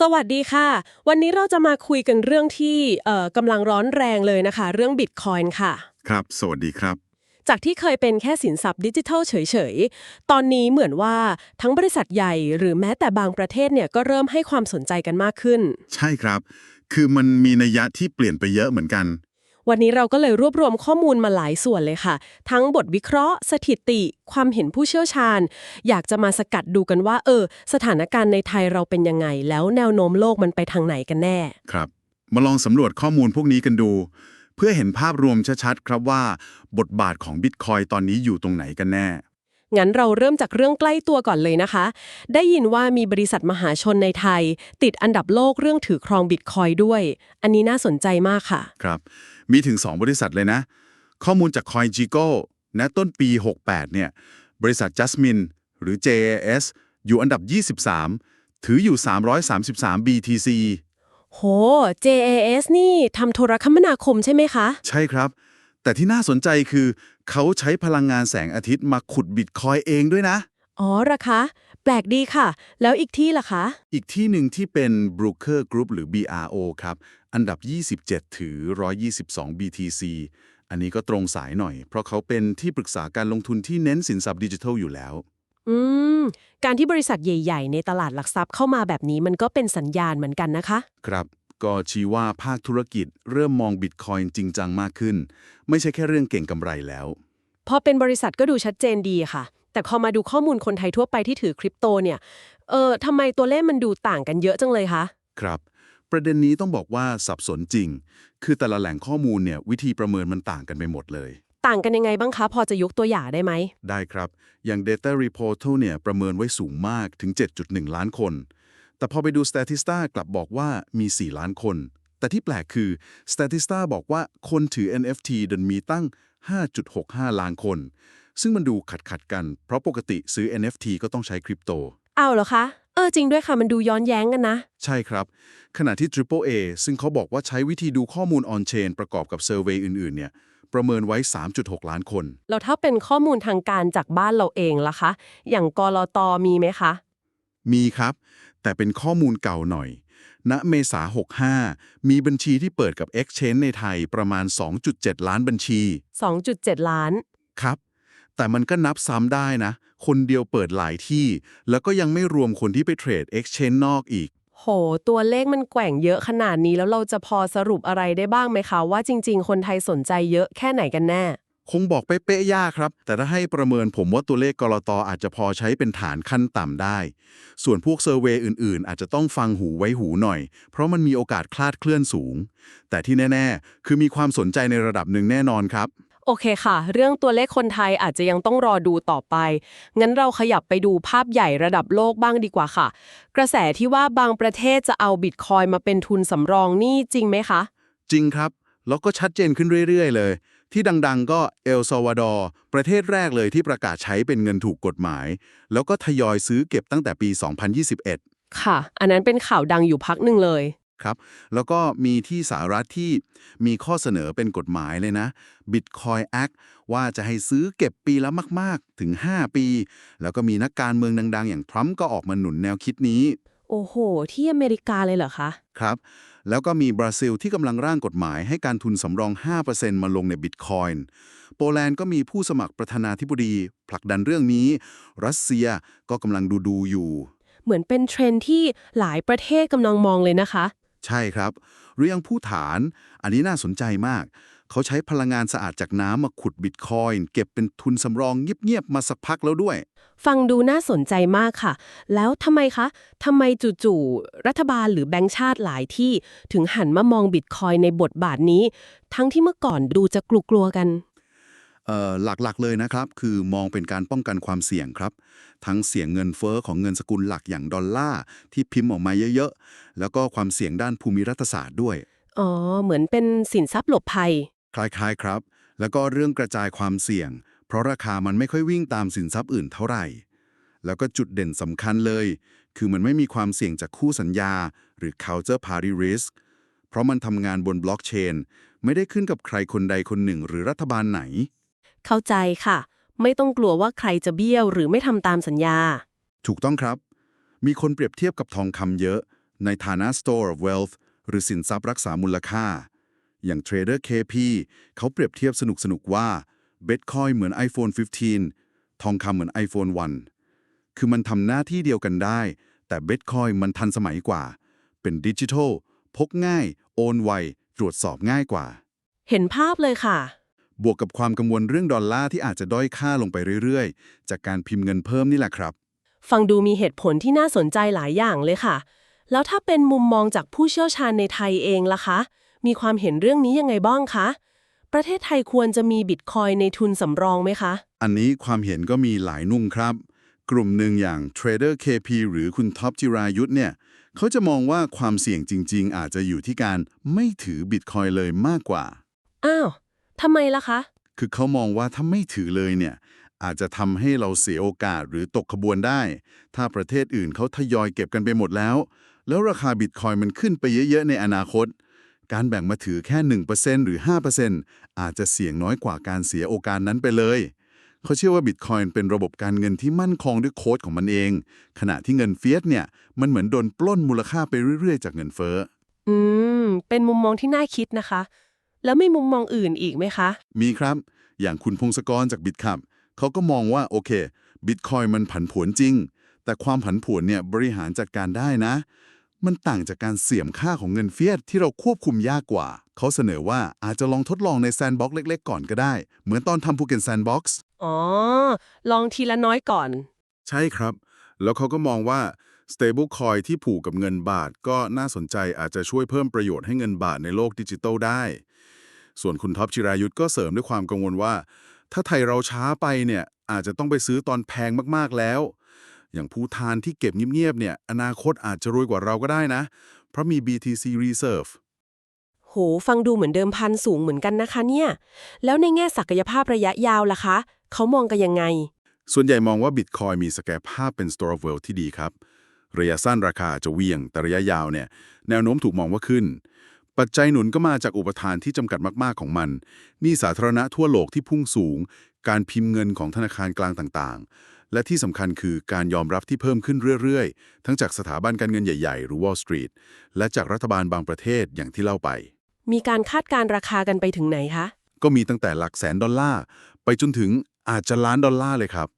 สวัสดีค่ะ วันนี้เราจะมาคุยกันเรื่องที่เอ่อกำลังร้อนแรงเลยนะคะ เรื่องบิตคอยน์ค่ะ ครับ สวัสดีครับ จากที่เคยเป็นแค่สินทรัพย์ดิจิทัลเฉยๆ ตอนนี้เหมือนว่าทั้งบริษัทใหญ่หรือแม้แต่บางประเทศเนี่ยก็เริ่มให้ความสนใจกันมากขึ้น ใช่ครับ คือมันมีนัยยะที่เปลี่ยนไปเยอะเหมือนกัน วันนี้เราก็เลยรวบรวมข้อมูลมาหลายส่วนเลยค่ะ ทั้งบทวิเคราะห์ สถิติ ความเห็นผู้เชี่ยวชาญ อยากจะมาสกัดดูกันว่า เออ สถานการณ์ในไทยเราเป็นยังไง แล้วแนวโน้มโลกมันไปทางไหนกันแน่ ครับ มาลองสำรวจข้อมูลพวกนี้กันดู เพื่อเห็นภาพรวมชัดๆครับว่า บทบาทของบิตคอยตอนนี้อยู่ตรงไหนกันแน่ งั้นเราเริ่มจากเรื่องใกล้ตัวก่อนเลยนะคะ ได้ยินว่ามีบริษัทมหาชนในไทย ติดอันดับโลกเรื่องถือครองบิตคอยด้วย อันนี้น่าสนใจมากค่ะ ครับ มีถึง 2 บริษัทเลยนะ ข้อมูลจาก CoinGecko ณต้นปี 68 เนี่ย บริษัท Jasmine หรือ JAS อยู่อันดับ 23 ถืออยู่ 333 BTC โห JAS นี่ทำโทรคมนาคมใช่ไหมคะ ใช่ครับ แต่ที่น่าสนใจคือ เขาใช้พลังงานแสงอาทิตย์มาขุดบิตคอยเองด้วยนะ อ๋อเหระคะแปลกดีค่ะ แล้วอีกที่ล่ะคะ อีกที่หนึ่งที่เป็น Brooker Group หรือ BRO ครับ อันดับ 27 ถือ 122 BTC อันนี้ก็ตรงสายหน่อย เพราะเขาเป็นที่ปรึกษาการลงทุนที่เน้นสินทรัพย์ดิจิทัลอยู่แล้ว อืม การที่บริษัทใหญ่ ๆ ในตลาดหลักทรัพย์เข้ามาแบบนี้มันก็เป็นสัญญาณเหมือนกันนะคะ ครับ ก็ชี้ว่าภาคธุรกิจเริ่มมองบิตคอยน์จริงจังมากขึ้น ไม่ใช่แค่เรื่องเก่งกำไรแล้ว พอเป็นบริษัทก็ดูชัดเจนดีค่ะ แต่พอมาดูข้อมูลคนไทยทั่วไปที่ถือคริปโตเนี่ย เออทำไมตัวเลขมันดูต่างกันเยอะจังเลยคะ ครับ ประเด็นนี้ต้องบอกว่าสับสนจริง คือแต่ละแหล่งข้อมูลเนี่ยวิธีประเมินมันต่างกันไปหมดเลยต่างกันยังไงบ้างคะ พอจะยกตัวอย่างได้ไหม ได้ครับ อย่าง Data Reportal เนี่ยประเมินไว้สูงมากถึง 7.1 ล้านคน แต่พอไปดู Statista กลับบอกว่ามี 4 ล้านคน แต่ที่แปลกคือ Statista บอกว่าคนถือ NFT ดันมีตั้ง 5.65 ล้านคน ซึ่งมันดูขัดขัดๆกัน เพราะปกติซื้อ NFT ก็ต้องใช้คริปโต เอาเหรอคะ เออจริงด้วยค่ะ มันดูย้อนแย้งกันนะ ใช่ครับ ขณะที่ Triple A ซึ่งเขาบอกว่าใช้วิธีดูข้อมูล on-chain ประกอบกับเซอร์เวยอื่นๆเนี่ยประเมินไว้ 3.6 ล้านคน แล้วถ้าเป็นข้อมูลทางการจากบ้านเราเองล่ะคะ อย่างกรตมีไหมคะ มีครับ แต่เป็นข้อมูลเก่าหน่อย ณ เมษา 65 มีบัญชีที่เปิดกับ Exchange ในไทยประมาณ 2.7 ล้านบัญชี 2.7 ล้าน ครับ แต่มันก็นับซ้ำได้นะ คนเดียวเปิดหลายที่ แล้วก็ยังไม่รวมคนที่ไปเทรด Exchange นอกอีก โห ตัวเลขมันแกว่งเยอะขนาดนี้แล้วเราจะพอสรุปอะไรได้บ้างไหมคะ ว่าจริง ๆ คนไทยสนใจเยอะแค่ไหนกันแน่ คงบอกเป๊ะๆยากครับ แต่ถ้าให้ประเมินผมว่าตัวเลขกรตอาจจะพอใช้เป็นฐานขั้นต่ำได้ ส่วนพวกเซอร์เวยอื่นๆ อาจจะต้องฟังหูไว้หูหน่อย เพราะมันมีโอกาสคลาดเคลื่อนสูง แต่ที่แน่ ๆ คือมีความสนใจในระดับหนึ่งแน่นอนครับ โอเคค่ะ เรื่องตัวเลขคนไทยอาจจะยังต้องรอดูต่อไป งั้นเราขยับไปดูภาพใหญ่ระดับโลกบ้างดีกว่าค่ะ กระแสที่ว่าบางประเทศจะเอาบิตคอยน์มาเป็นทุนสำรองนี่จริงไหมคะ จริงครับ แล้วก็ชัดเจนขึ้นเรื่อย ๆ เลย ที่ดังๆ ก็เอลซาวาดอร์ประเทศแรกเลยที่ประกาศใช้เป็นเงินถูกกฎหมาย แล้วก็ทยอยซื้อเก็บตั้งแต่ปี 2021 ค่ะ อันนั้นเป็นข่าวดังอยู่พักหนึ่งเลยครับแล้วก็มีที่สหรัฐที่มีข้อเสนอเป็นกฎหมายเลยนะ Bitcoin Act ว่าจะให้ซื้อเก็บปีละมาก ๆ ถึง 5 ปี แล้วก็มีนักการเมืองดัง ๆ อย่างทรัมป์ก็ออกมาหนุนแนวคิดนี้ โอ้โห ที่อเมริกาเลยเหรอคะ ครับ แล้วก็มีบราซิลที่กำลังร่างกฎหมายให้การทุนสำรอง 5%มาลงในบิตคอยน์โปแลนด์ก็มีผู้สมัครประธานาธิบดี ผลักดันเรื่องนี้ รัสเซียก็กำลังดูดูๆอยู่ เหมือนเป็นเทรนด์ที่หลายประเทศกำลังมองเลยนะคะ ใช่ครับหรือยังผู้ฐาน อันนี้น่าสนใจมาก เขาใช้พลังงานสะอาดจากน้ำมาขุดบิตคอยน์เก็บเป็นทุนสำรองเงียบๆมาสักพักแล้วด้วย ฟังดูน่าสนใจมากค่ะ แล้วทำไมคะทำไมจู่ๆรัฐบาลหรือแบงก์ชาติหลายที่ ถึงหันมามองบิตคอยน์ในบทบาทนี้ ทั้งที่เมื่อก่อนดูจะกลัวๆกันเอ่อหลักๆเลยนะครับ คือมองเป็นการป้องกันความเสี่ยงครับ ทั้งเสี่ยงเงินเฟอ้อของเงินสกุลหลักอย่างดอลลาร์ที่พิมพ์ออกมาเยอะๆ แล้วก็ความเสี่ยงด้านภูมิรัฐศาสตร์ด้วย อ๋อ เหมือนเป็นสินทรัพย์หลบภัย คล้ายๆครับ แล้วก็เรื่องกระจายความเสี่ยง เพราะราคามันไม่ค่อยวิ่งตามสินทรัพย์อื่นเท่าไหร่ แล้วก็จุดเด่นสำคัญเลย คือมันไม่มีความเสี่ยงจากคู่สัญญา หรือ counter party risk เพราะมันทำงานบนบล็อกเชนไม่ได้ขึ้นกับใครคนใดคนหนึ่งหรือรัฐบาลไหน เข้าใจค่ะ ไม่ต้องกลัวว่าใครจะเบี้ยวหรือไม่ทำตามสัญญา ถูกต้องครับ มีคนเปรียบเทียบกับทองคำเยอะ ในฐานะ store of wealth หรือสินทรัพย์รักษามูลค่า อย่าง Trader KP เขาเปรียบเทียบสนุกๆว่า Bitcoin เหมือน iPhone 15 ทองคำเหมือน iPhone 1 คือมันทำหน้าที่เดียวกันได้ แต่ Bitcoin มันทันสมัยกว่า เป็นดิจิทัล พกง่าย โอนไว ตรวจสอบง่ายกว่า เห็นภาพเลยค่ะ บวกกับความกังวลเรื่องดอลลาร์ที่อาจจะด้อยค่าลงไปเรื่อยๆ จากการพิมพ์เงินเพิ่มนี่แหละครับ ฟังดูมีเหตุผลที่น่าสนใจหลายอย่างเลยค่ะ แล้วถ้าเป็นมุมมองจากผู้เชี่ยวชาญในไทยเองล่ะคะ มีความเห็นเรื่องนี้ยังไงบ้างคะ ประเทศไทยควรจะมีบิตคอยในทุนสำรองไหมคะ อันนี้ความเห็นก็มีหลายนุ่งครับ กลุ่มหนึ่งอย่าง Trader KP หรือคุณท็อปจิรายุทธเนี่ยเขาจะมองว่าความเสี่ยงจริง ๆ อาจจะอยู่ที่การไม่ถือบิตคอยเลยมากกว่า อ้าวทำไมล่ะคะ คือเขามองว่าถ้าไม่ถือเลยเนี่ยอาจจะทำให้เราเสียโอกาสหรือตกขบวนได้ ถ้าประเทศอื่นเขาทยอยเก็บกันไปหมดแล้ว แล้วราคาบิตคอยมันขึ้นไปเยอะ ๆ ในอนาคต การแบ่งมาถือแค่ 1%หรือ 5%อาจจะเสี่ยงน้อยกว่าการเสียโอกาสนั้นไปเลย เขาเชื่อว่าบิตคอยน์เป็นระบบการเงินที่มั่นคงด้วยโค้ดของมันเอง ขณะที่เงินเฟียสเนี่ยมันเหมือนโดนปล้นมูลค่าไปเรื่อยๆ จากเงินเฟ้อ อืม เป็นมุมมองที่น่าคิดนะคะ แล้วมีมุมมองอื่นอีกไหมคะ มีครับ อย่างคุณพงศกรจากบิตคับเขาก็มองว่าโอเคบิตคอยมันผันผวนจริง แต่ความผันผวนเนี่ยบริหารจัดการได้นะ มันต่างจากการเสี่ยมค่าของเงินเฟียสที่เราควบคุมยากกว่า เขาเสนอว่าอาจจะลองทดลองในแซนด์บ็อกซ์เล็ก ๆ ก่อนก็ได้ เหมือนตอนทำภูเก็ตแซนด์บ็อกซ์อ๋อ ลองทีละน้อยก่อน ใช่ครับ แล้วเขาก็มองว่า stable coin ที่ผูกกับเงินบาทก็น่าสนใจอาจจะช่วยเพิ่มประโยชน์ให้เงินบาทในโลกดิจิทัลได้ ส่วนคุณท็อปจิรายุทธก็เสริมด้วยความกังวลว่า ถ้าไทยเราช้าไปเนี่ยอาจจะต้องไปซื้อตอนแพงมากๆแล้ว อย่างภูทานที่เก็บเงียบๆเนี่ย อนาคตอาจจะรวยกว่าเราก็ได้นะ เพราะมี BTC Reserve โห ฟังดูเหมือนเดิมพันสูงเหมือนกันนะคะเนี่ย แล้วในแง่ศักยภาพระยะยาวล่ะคะ เขามองกันยังไง ส่วนใหญ่มองว่า Bitcoin มีศักยภาพเป็น store of wealth ที่ดีครับ ระยะสั้นราคาอาจจะเหวียง แต่ระยะยาวเนี่ย แนวโน้มถูกมองว่าขึ้น ปัจจัยหนุนก็มาจากอุปทานที่จำกัดมากๆของมันหนี้สาธารณะทั่วโลกที่พุ่งสูง การพิมพ์เงินของธนาคารกลางต่างๆ และที่สำคัญคือการยอมรับที่เพิ่มขึ้นเรื่อยๆ ทั้งจากสถาบันการเงินใหญ่ๆ หรือ Wall Street และจากรัฐบาลบางประเทศอย่างที่เล่าไป มีการคาดการณ์ราคากันไปถึงไหนคะ ก็มีตั้งแต่หลักแสนดอลลาร์ ไปจนถึงอาจจะล้านดอลลาร์เลยครับ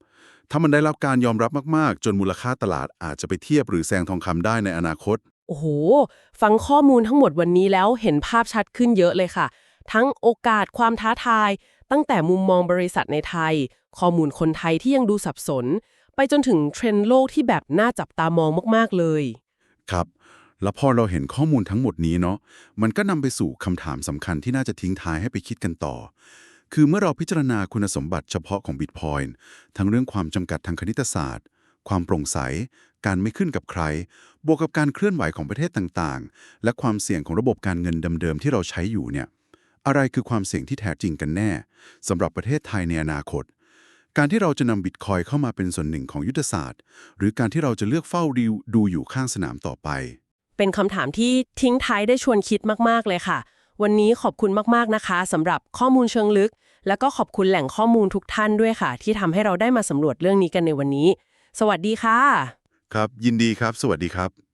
ถ้ามันได้รับการยอมรับมากๆ จนมูลค่าตลาดอาจจะไปเทียบหรือแซงทองคำได้ในอนาคต โอ้โห ฟังข้อมูลทั้งหมดวันนี้แล้วเห็นภาพชัดขึ้นเยอะเลยค่ะ ทั้งโอกาสความท้าทาย ตั้งแต่มุมมองบริษัทในไทย ข้อมูลคนไทยที่ยังดูสับสน ไปจนถึงเทรนด์โลกที่แบบน่าจับตามองมากๆเลย ครับ แล้วพอเราเห็นข้อมูลทั้งหมดนี้เนาะมันก็นำไปสู่คำถามสำคัญที่น่าจะทิ้งท้ายให้ไปคิดกันต่อ คือเมื่อเราพิจารณาคุณสมบัติเฉพาะของ Bitcoin ทั้งเรื่องความจำกัดทางคณิตศาสตร์ ความโปร่งใส การไม่ขึ้นกับใคร บวกกับการเคลื่อนไหวของประเทศต่างๆ และความเสี่ยงของระบบการเงินเดิมๆที่เราใช้อยู่เนี่ยอะไรคือความเสี่ยงที่แท้จริงกันแน่สำหรับประเทศไทยในอนาคต การที่เราจะนำบิตคอยเข้ามาเป็นส่วนหนึ่งของยุทธศาสตร์ หรือการที่เราจะเลือกเฝ้าดูดูอยู่ข้างสนามต่อไป เป็นคำถามที่ทิ้งท้ายได้ชวนคิดมาก ๆ เลยค่ะ วันนี้ขอบคุณมาก ๆ นะคะสำหรับข้อมูลเชิงลึก แล้วก็ขอบคุณแหล่งข้อมูลทุกท่านด้วยค่ะ ที่ทำให้เราได้มาสำรวจเรื่องนี้กันในวันนี้ สวัสดีค่ะ ครับ ยินดีครับ สวัสดีครับ